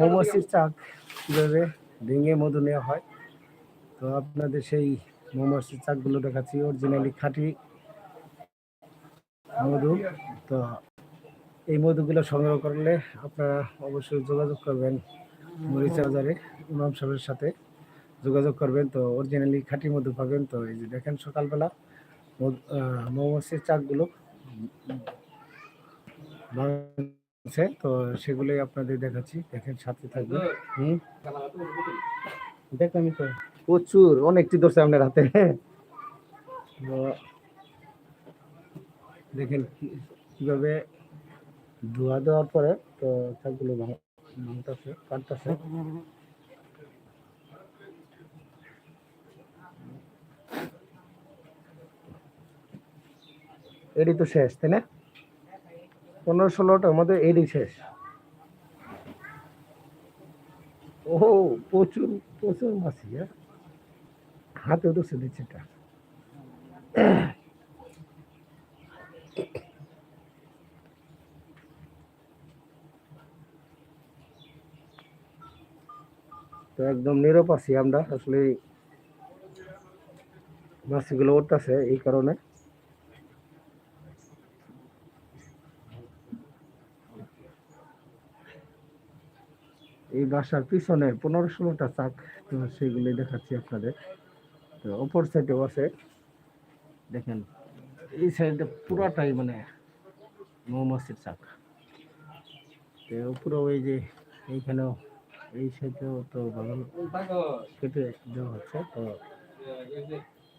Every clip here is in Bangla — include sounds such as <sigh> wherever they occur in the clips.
মৌমাছির চাক কীভাবে? ভেঙে মধু নেওয়া হয়। তো আপনাদের সেই মৌমাছির চাকগুলো দেখাচ্ছি। অরিজিনালি খাঁটি মধু। তো এই মধুগুলো সংগ্রহ করলে আপনারা অবশ্যই যোগাযোগ করবেন মরিচা বাজারে ইমাম সাহেবের সাথে যোগাযোগ করবেন। তো অরিজিনালি খাঁটি মধু পাবেন। তো এই যে দেখেন সকালবেলা মৌমাছির চাকগুলো। আছে, তো সেগুলোই আপনাদের দেখাচ্ছি। দেখেন, সাথে থাকবে হুম। দেখলামই তো। প্রচুর, অনেকটি ধরছে আপনার হাতে। দেখেন কীভাবে ধোয়া দেওয়ার পরে তো ভাঙ- ভাঙতেছে, কাটতেছে। এডি তো শেষ, তাই না? পনেরো ষোলোটার মধ্যে এডি শেষ। ও, প্রচুর প্রচুর মাছি হ্যাঁ? হাতে ধরছে দিচ্ছে এটা। তো একদম নীরব আছি আমরা, আসলে মাছিগুলো উঠতেছে এই কারণে। এই বাসার পিছনে পনেরো ষোলোটা চাক সেগুলি দেখাচ্ছি আপনাদের। তো অপর সাইডেও আছে। দেখেন, এই সাইডে পুরাটাই মানে মৌমাছির চাক। তো উপরেও এই যে এইখানেও, এই সাইডেও তো বাগান কেটে দেওয়া হচ্ছে। তো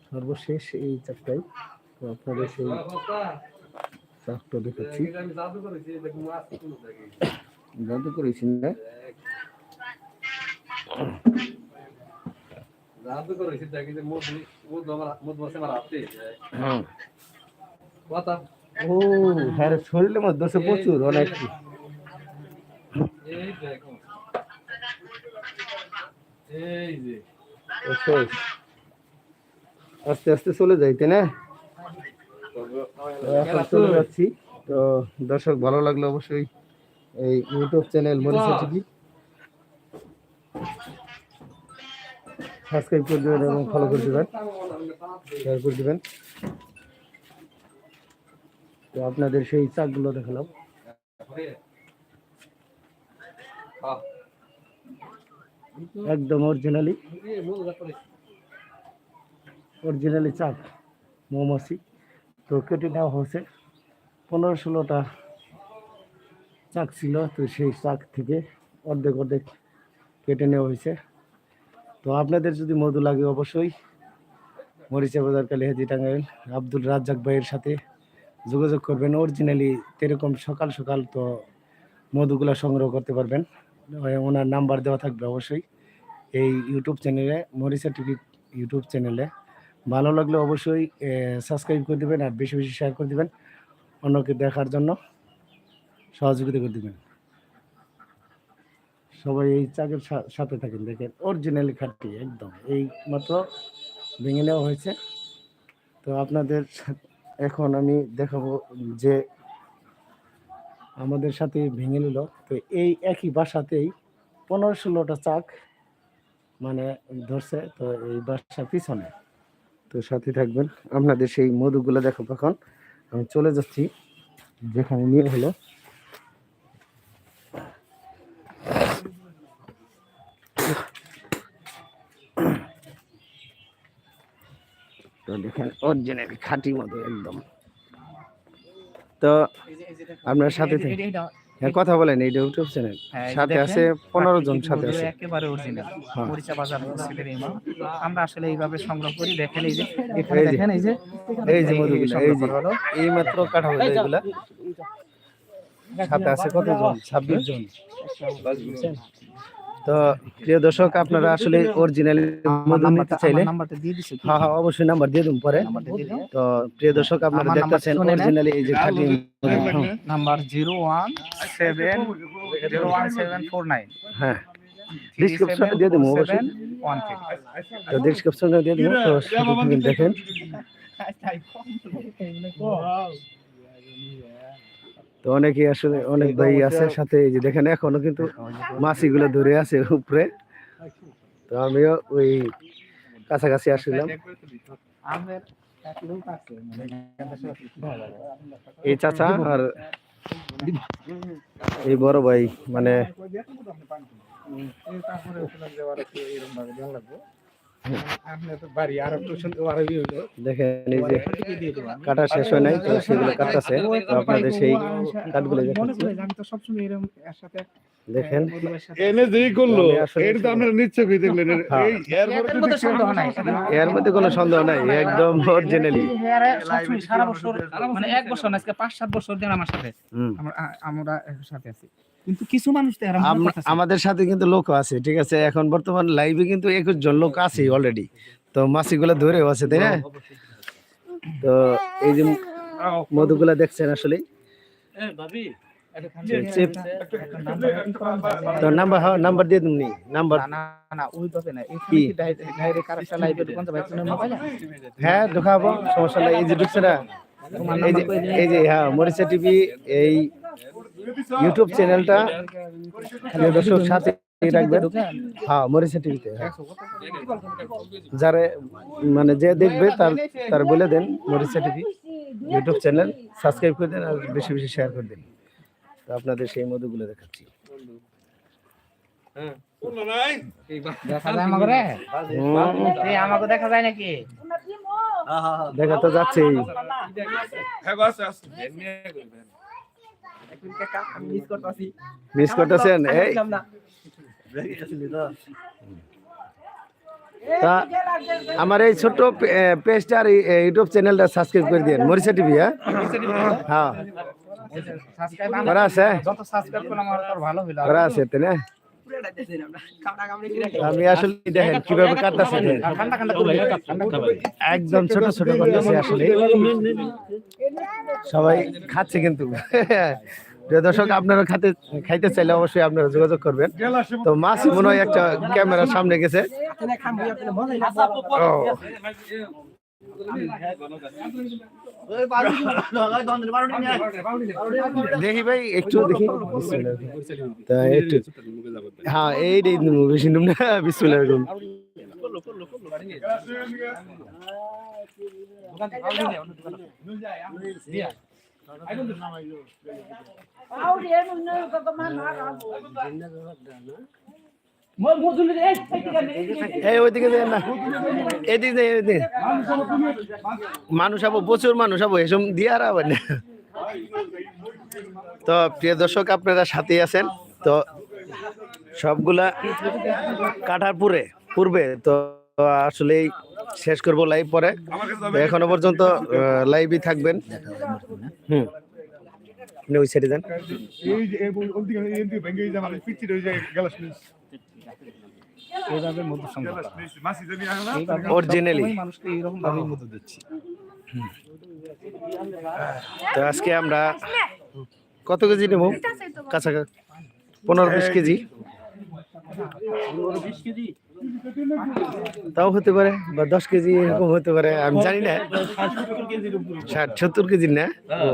সর্বশেষ এই চাকটাই। তো আপনাদের সেই চাকটা দেখাচ্ছি। জাদু করেছি না। জাদু করেছি দেখি যে হ্যাঁ। কথা? ও হ্যাঁ শরীরের মধ্যে প্রচুর অনেক। এই দেখো। এই যে। আস্তে আস্তে চলে যাই তাই না এখন চলে যাচ্ছি। তো দর্শক ভালো লাগল অবশ্যই এই YouTube channel Moricha TV subscribe করে দেবেন এবং ফলো করে দেবেন। শেয়ার করে দেবেন। তো আপনাদের সেই চাকগুলো দেখালাম। একদম অরিজিনালি অরিজিনালি চাক মৌমাছি। তো কেটে নেওয়া হয়েছে। পনেরো ষোলোটা চাক ছিল, তো সেই চাক থেকে অর্ধেক অর্ধেক কেটে নেওয়া হয়েছে। তো আপনাদের যদি মধু লাগে অবশ্যই মরিচা বাজার কালিহাজি টাঙ্গাইল আব্দুল রাজ্জাক ভাইয়ের সাথে যোগাযোগ করবেন। অরিজিনালি এরকম সকাল সকাল তো মধুগুলা সংগ্রহ করতে পারবেন। ওনার নাম্বার দেওয়া থাকবে অবশ্যই এই ইউটিউব চ্যানেলে মরিচা টিভি ইউটিউব চ্যানেলে ভালো লাগলে অবশ্যই সাবস্ক্রাইব করে দেবেন আর বেশি বেশি শেয়ার করে দেবেন অন্যকে দেখার জন্য। সহযোগিতা করে দিবেন। সবাই এই চাকের সা- সাথে থাকেন, দেখেন অরিজিনালি খাটটি একদম। এই মাত্র ভেঙে নেওয়া হয়েছে। তো আপনাদের এখন আমি দেখাবো যে আমাদের সাথে ভেঙে নিল। তো এই একই বাসাতেই পনেরো ষোলোটা চাক মানে ধরছে, তো এই বাসার পিছনে। তো সাথে থাকবেন। আপনাদের সেই মধুগুলো দেখো এখন। আমি চলে যাচ্ছি, যেখানে নিয়ে হলো। তো দেখেন অরিজিনাল খাঁটি মতো একদম। তো আপনার সাথে হ্যাঁ কথা বলেন এই ইউটিউব চ্যানেল। হ্যাঁ, সাথে আছে পনেরো জন সাথে আছে। একেবারে অরিজিনাল হ্যাঁ। মরিচা বাজার আমরা আসলে এইভাবে সংগ্রহ করি দেখেন এই যে এখানে দেখেন এই যে এই যে মধুগুলো এই সংগ্রহ যে। এই মাত্র কাটা হলো এগুলা। সাথে আছে কতজন? ছাব্বিশ জন। বুঝছেন? তো প্রিয় দর্শক আপনারা আসলে অরিজিনাল নিতে নাম্বারটা চাইলে হ্যাঁ হ্যাঁ অবশ্যই নাম্বার দিয়ে দিন পরে। তো প্রিয় দর্শক আপনারা দেখতেছেন। অরিজিনালি এই যে খাঁটি number zero one seven zero one seven four nine হ্যাঁ। ডিসক্রিপশনে দিয়ে দেবো অবশ্যই। তো ডিসক্রিপশনে দিয়ে দেবো তো দেখেন। <laughs> <laughs> তো অনেকেই আসলে অনেক ভাই আছে সাথে এই যে দেখেন এখনও কিন্তু মাছিগুলো ধরে আছে উপরে। তো আমিও ওই কাছাকাছি মানে এই চাচা আর এই বড় ভাই মানে দেখেন এই যে কাটা শেষ হয় নাই তো সেগুলো কাটতেছে। তো আপনাদের সেই কাঠগুলো দেখাচ্ছি। করে যে আমি তো সবসময় এরকম এর দেখেন। এনে যেই করল আমি তো আপনারা নিশ্চয় করে দেখলেন এর-। এই এরপরে এর তো মধ্যে দেখছি সন্দেহ নাই। কোনো সন্দেহ নাই একদম অরিজিনালি সারা বছর মানে এক বছর আজকে পাঁচ সাত বছর দিন আমার সাথে। আমরা সাথে আছি। কিন্তু কিছু মানুষ তো আমাদের সাথে কিন্তু লোক আছে ঠিক আছে? এখন বর্তমান লাইভে কিন্তু একুশ জন লোক আছে অলরেডি তো মাছিগুলো ধরেও আছে তাই না? তো এই যে মধুগুলা দেখছেন আসলে তো নাম্বার হ্যাঁ নাম্বার দিয়ে নাম্বার না না না ওইভাবে না কি? কি ডাইরেক্ট আরেকটা লাইভে দোকান তো ভাই তুমি হ্যাঁ দেখাবো সমস্যা নাই। এই যে ঢুকছে না? এই যে হ্যাঁ মরিচা টিভি এই ইউটিউব চ্যানেলটা দর্শক সাথে রাখবেন। হ্যাঁ মরিচা টিভিতে যারা মানে যে দেখবে তার তার বলে দেন মরিচা টিভি ইউটিউব চ্যানেল সাবস্ক্রাইব করে দেন আর বেশি বেশি শেয়ার করে দেন। তো আপনাদের সেই মধুগুলো দেখাচ্ছি। দেখা যায় আমাকে রে এই আমাকে দেখা যায় নাকি দেখা তো যাচ্ছেই মিস করতেছেন? এই। তা আমার এই ছোট্ট পেজটা ইউটিউব চ্যানেলটা সাবস্ক্রাইব করে দিন মরিচা টিভি হ্যাঁ? হ্যাঁ। করা আছে? করা আছে তাই না? আমি আসলে দেখেন কীভাবে কাটতেছে। একদম ছোট ছোট করতেছে আসলে। সবাই খাচ্ছে কিন্তু। প্রিয় দর্শক, আপনারা খাতে, খাইতে চাইলে অবশ্যই আপনারা যোগাযোগ করবেন। তো মাছ মনে হয় একটা ক্যামেরার সামনে গেছে। দেখি ভাই, একটু দেখি। হ্যাঁ এই বেশি না বিসমিল্লাহ এরকম এই মানুষ আবো, প্রচুর মানুষ আবো, এসব দিয়ে আর তো প্রিয় দর্শক, আপনারা সাথেই আছেন। তো সবগুলা কাটার পূর্বে পূর্বে। তো আসলে শেষ করব লাইভ পরে। এখনও পর্যন্ত লাইভই থাকবেন। হুম। আপনি ওই সাইডে যান। যায় মানে এইভাবে মধু সংগ্রহ মানুষকে এরকম ভাবে মধু দিচ্ছি। তো আজকে আমরা কত কেজি নেব? কাছাকাছি পনেরো বিশ কেজি? তাও হতে পারে বা দশ কেজি এরকম হতে পারে আমি জানি না। ষাট সত্তর কেজি না? ও।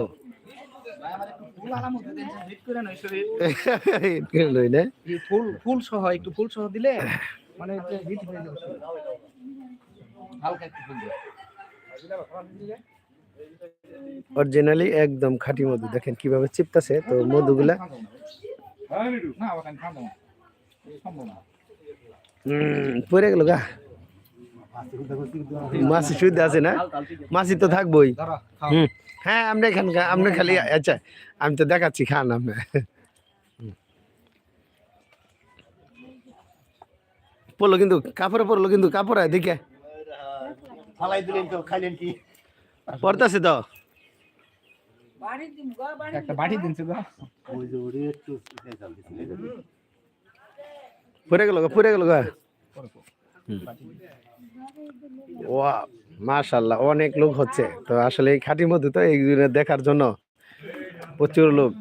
না? এই ফুল ফুল সহ একটু ফুল সহ দিলে মানে হিট হয়ে যাবে হালকা একটু ফুল অরিজিনালি একদম খাঁটি মধু। দেখেন কীভাবে চিপতাছে তো মধুগুলা। না। পড়ে গেল গা। মাছি সুবিধা আছে না? মাছি তো থাকবোই। হুম। হ্যাঁ আপনি খান আপনি খালি আচ্ছা আমি তো দেখাচ্ছি খান আপনি পড়ল কিন্তু কাপড়ে পড়ল কিন্তু কাপড় দিকে পড়তেছে তো। একটা বাটি দিনছে পড়ে গেল পড়ে গেল ওয়া অনেক লোক হচ্ছে। তো আসলে এই খাঁটি তো এই দেখার জন্য প্রচুর লোক।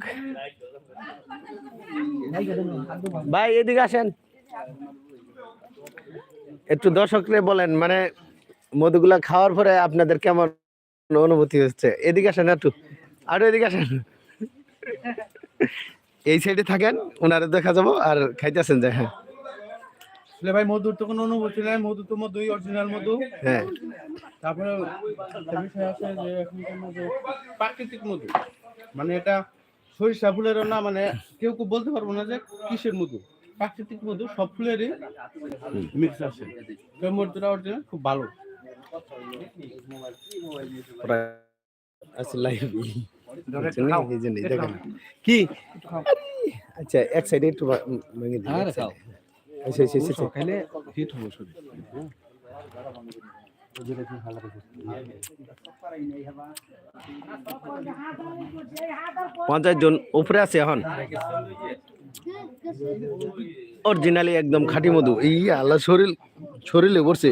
ভাই, এদিকে আসেন। একটু দর্শকরে বলেন মানে মধুগুলা খাওয়ার পরে আপনাদের কেমন অনুভূতি হচ্ছে? এদিকে আসেন একটু। আরও এদিকে আসেন। এই সাইডে থাকেন, ওনারে দেখা যাব আর খাইতেছেন যে হ্যাঁ। আসলে ভাই মধুর তো কোনো অনুভূতি নাই মধু তো মধুই অরিজিনাল মধু। হ্যাঁ। তারপরে বিষয় আছে যে এখনকার মধু প্রাকৃতিক মধু। মানে এটা সরিষা ফুলেরও না মানে কেউ কেউ বলতে পারব না যে কিসের মধু। প্রাকৃতিক মধু সব ফুলেরই মিক্স আছে। তো মধুটা অরিজিনাল খুব ভালো। আচ্ছা লাইভ কি? আচ্ছা এক সাইডে একটু ভেঙে দিন আচ্ছা আচ্ছা আচ্ছা, খাইলে হিট হব শরীর। পঞ্চাশ জন উপরে আছে এখন? অরিজিনালি একদম খাঁটি মধু। এই আল্লাহ শরীর শরীরে পড়ছে।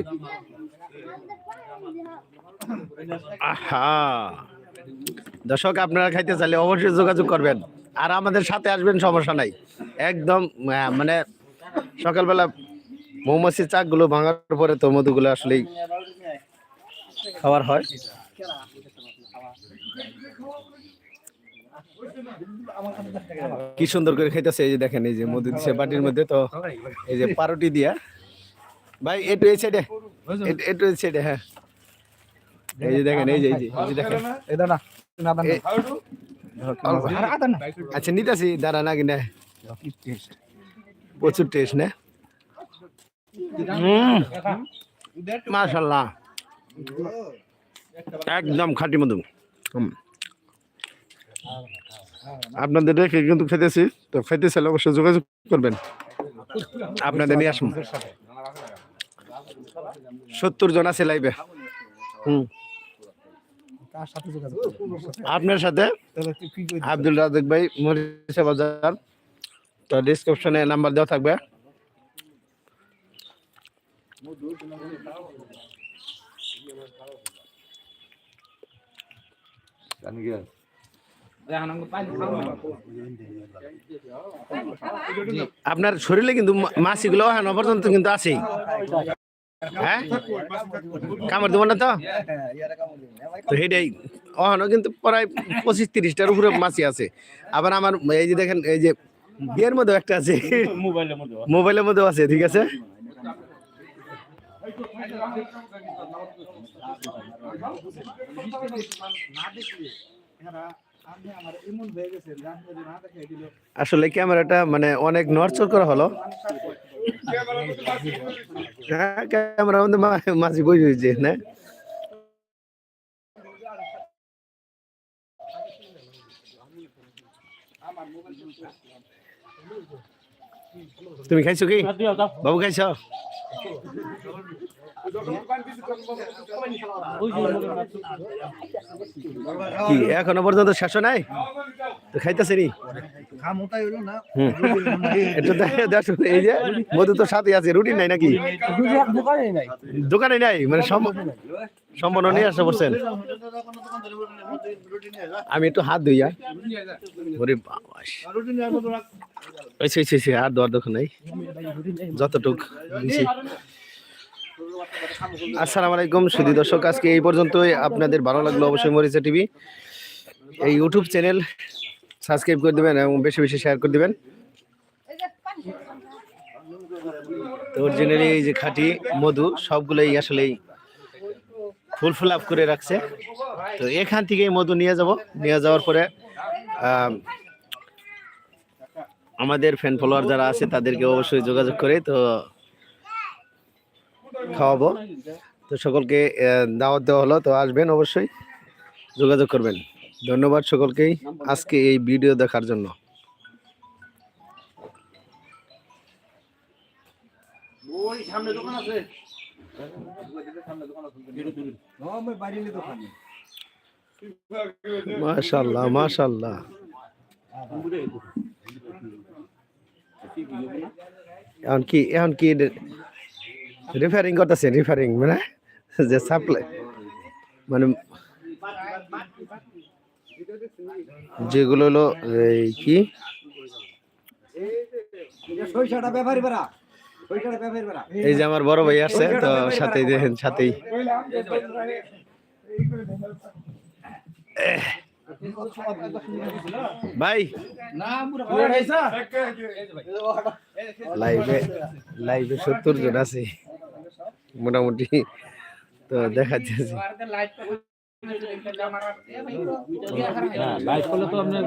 আহা। দর্শক আপনারা খাইতে চাইলে অবশ্যই যোগাযোগ করবেন। আর আমাদের সাথে আসবেন সমস্যা নাই। একদম মানে সকালবেলা মৌমাছির চাকগুলো ভাঙার পরে তো মধুগুলো আসলেই খাওয়ার হয়। কি সুন্দর করে খাইতেছে এই যে দেখেন এই যে মধু দিছে বাটির মধ্যে তো এই যে পারোটি দিয়া। ভাই একটু এই সাইডে একটু এই সাইডে হ্যাঁ। এই যে দেখেন এই যে এই যে দেখেন। এই দাদা আচ্ছা নিতেছি দাঁড়া না কিনা প্রচুর টেস্ট না? মাশাল্লাহ একদম খাঁটি মধু। আপনাদের রেখে কিন্তু খেতেছি তো খেতে চাইলে অবশ্যই যোগাযোগ করবেন। আপনাদের নিয়ে আসুন। সত্তর জন আছে লাইভে হুম। আপনার সাথে আব্দুল রাজাক ভাই, মরিচা বাজার। তো ডিসক্রিপশনে নাম্বার দেওয়া থাকবে। আপনার শরীরে কিন্তু মা- মাছিগুলো এখনও পর্যন্ত কিন্তু আছেই। হ্যাঁ? কামড় দেবো না তো? তো সেটাই অহনো কিন্তু প্রায় পঁচিশ তিরিশটার উপরে মাছি আছে। আবার আমার এই যে দেখেন, এই যে বিয়ের মধ্যেও একটা আছে। মোবাইলের মধ্যেও আছে। ঠিক আছে? আসলে ক্যামেরাটা মানে অনেক নড়চড় করা হলো। হ্যাঁ ক্যামেরার মধ্যে মা- মাছি বই হয়েছে না? তুমি খাইছো কি? বাবু খাইছ? কি এখনও পর্যন্ত শেষ নাই? তো খাইতেছে নি? এই যে মধু তো সাথে আছে রুটি নাই নাকি? দোকানে নাই মানে সম- সম্পন্ন নিয়ে আসতে পারছেন আমি একটু হাত ধুইয়া ওই সেই সেই আর দর দোকান নাই। যতটুক। আসসালামু আলাইকুম, সুধী দর্শক, আজকে এই পর্যন্তই। আপনাদের ভালো লাগল অবশ্যই মরিচা টিভি এই ইউটিউব চ্যানেল সাবস্ক্রাইব করে দিবেন এবং বেশি বেশি শেয়ার করে দিবেন। তো অরিজিনালি এই যে খাঁটি মধু, সবগুলোই আসলেই ফুল ফুল আপ করে রাখছে। তো এখান থেকে মধু নিয়ে যাব। নিয়ে যাওয়ার পরে আমাদের ফ্যান ফলোয়ার যারা আছে তাদেরকে অবশ্যই যোগাযোগ করে তো খাওয়াবো। তো সকলকে দাওয়াত দেওয়া হলো তো আসবেন অবশ্যই যোগাযোগ করবেন। ধন্যবাদ সকলকেই আজকে এই ভিডিও দেখার জন্য। মাশাল্লাহ মাশাল্লাহ। এখন কি এখন কি রিফারিং করতেছে রিফারিং মানে যে সাপ্লাই মানে যেগুলো হলো এই কি? এই যে আমার বড় ভাই আসছে তো সাথেই দেখেন সাথেই। ভাই। লাইভে লাইভে সত্তর জন আছে। মোটামুটি তো দেখা যাচ্ছে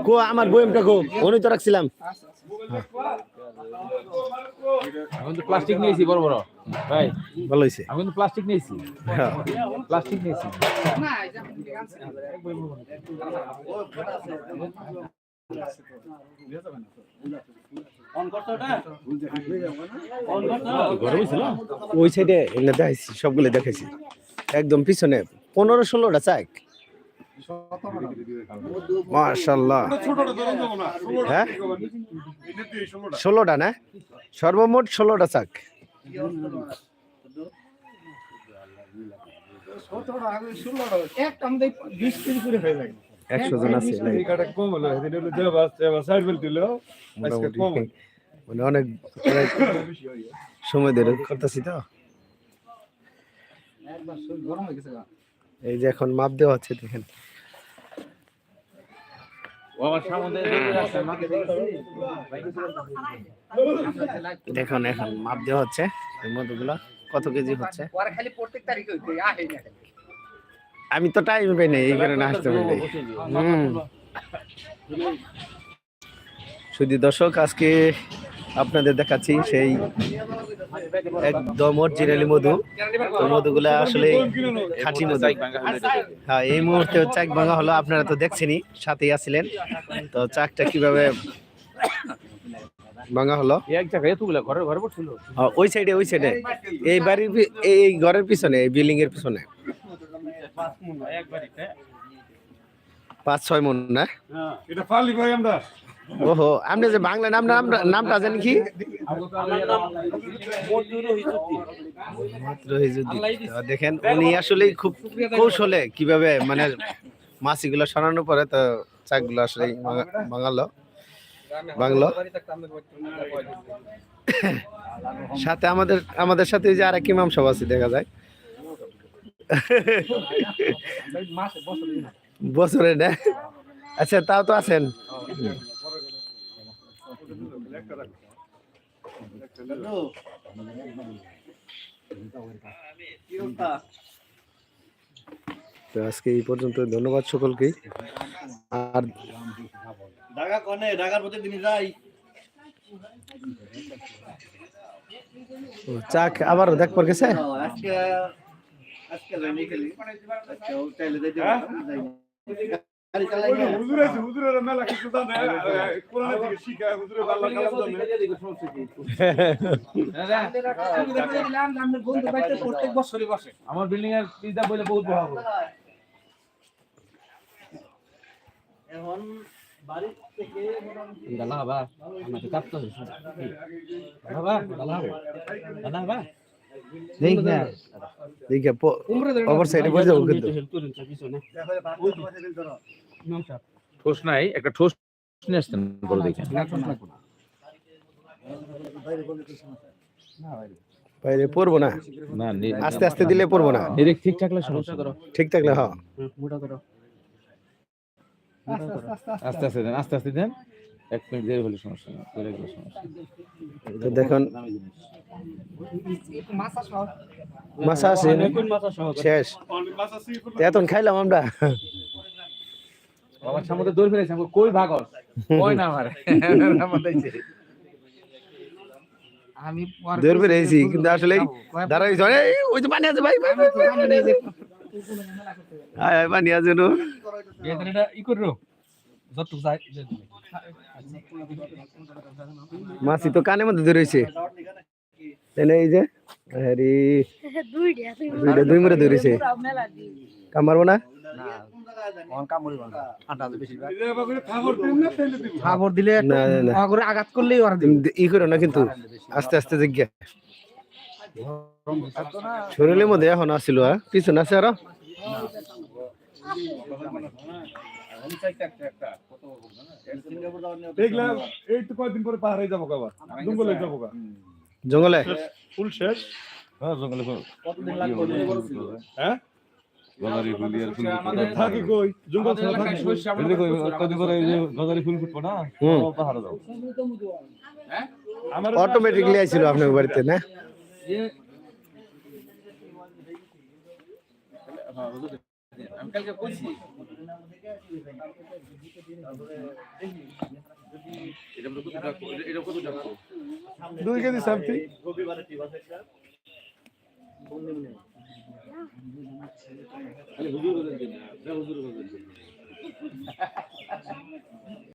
গো আমার বইমটা গো তো রাখছিলাম। এখন তো প্লাস্টিক নিয়েছি বড় বড়। ভাই ভালো হয়েছে আমি কিন্তু প্লাস্টিক নিয়েছি। হ্যাঁ। প্লাস্টিক নিয়েছি। ওই সাইডে এগুলো দেখাইছি সবগুলো দেখাইছি। একদম পিছনে। পনেরো ষোলোটা চাক। মার্শাল্লাহ হ্যাঁ? ষোলোটা না? সর্বমোট ষোলোটা চাক। একশো জন আছে মানে অনেক সময় ধরে করতেছি তো। এই যে এখন মাপ দেওয়া হচ্ছে দেখেন। দেখুন এখন মাপ দেওয়া হচ্ছে এই মধুগুলো কত কেজি হচ্ছে? আমি তো টাইম পাই নাই এই কারণে আসতে পারি নাই। শুধু দর্শক আজকে আপনাদের দেখাচ্ছি সেই একদম অরিজিনালি মধু। তো মধুগুলা আসলে খাঁটি মধু। হ্যাঁ এই মুহূর্তে চাক ভাঙা হলো আপনারা তো দেখছেনই সাথেই আছিলেন। তো চাকটা কীভাবে ভাঙা হলো? এক জায়গায় এতগুলা ঘরের ঘরে পড়ছিল ওই সাইডে ওই সাইডে এই বাড়ির এই এই ঘরের পিছনে এই বিল্ডিং এর পিছনে। পাঁচ ছয় মন না? এটা পারলি ভাই আমরা। ওহো আপনি যে বাংলা নাম নাম নামটা জানেন কি? দেখেন উনি আসলে খুব কৌশলে কীভাবে মানে মাছিগুলো সরানোর পরে তো চাকগুলো আসলে বাঙালো বাংলো সাথে আমাদের আমাদের সাথে যে আরেক ইমাম সব আছে দেখা যায়। বছরে না। আচ্ছা তাও তো আছেন। তো আজকে এই পর্যন্ত ধন্যবাদ সকলকে আর ঢাকা কনে? ঢাকার প্রতিদিন যাই। ও, চাক আবার দেখবার গেছে? আজকে আজকে খালি। আজকে ও আমার বিল্ডিং এর পিজা বলে বহুত বড় হবে। এখন বাড়ি থেকে মোটামুটি দাদা বাবা। আমাকে কাটতে হবে বাবা দাদা দাদা বাবা। দেখ না দেখে ওভার সাইডে বসে যাব কিন্তু ঠোস নাই একটা ঠোস নিয়ে আসতেন বড় দেখে বাইরে পড়ব না না আস্তে আস্তে দিলে পড়ব না ঠিক থাকলে সমস্যা ঠিক থাকলে হ্যাঁ আস্তে আস্তে দেন আস্তে আস্তে দেন এক মিনিট দেরি হলে সমস্যা নেই করে গেলে সমস্যা নেই। তো দেখুন মাছা আছে শেষ। এখন খাইলাম আমরা। বাবার সামনে দৌড় ফেলেছে আমাকে কই ভাগস কই না আমার? আমি দৌড় বেরিয়েছি কিন্তু আসলে দাঁড়াই ওই যে পানি আছে ভাই ভাই। আয়, আয়, পানি আছে নো? এটা ই করো যত যাই মাছি তো কানের মধ্যে ধরেছে তাই না এই যে আরে দুইটা দুই মুড়ে ধরেছে কামারবো না? আঘাত করলেই ই করো না কিন্তু আস্তে আস্তে জিজ্ঞা। শরীরের মধ্যে এখন আসছিল হ্যাঁ? পিছনে আছে আরও? দেখলাম এই তো কয়েকদিন পরে পাহাড়ে যাব আবার। জঙ্গলে যাব জঙ্গলে? ফুল শেষ? হ্যাঁ জঙ্গলে কতদিন লাগবে? হ্যাঁ? গজারি ফুল আর ফুল থাকি কই? জঙ্গল ছাড়া থাকি এই দেখো কদিন পরে এই যে গজারি ফুল ফুটবো না পাহাড়ে যাও আমার অটোমেটিকলি আইছিল আপনার বাড়িতে না? আমি কালকে বলছি। দুই কেজি সামথিং হুজুর হুজুর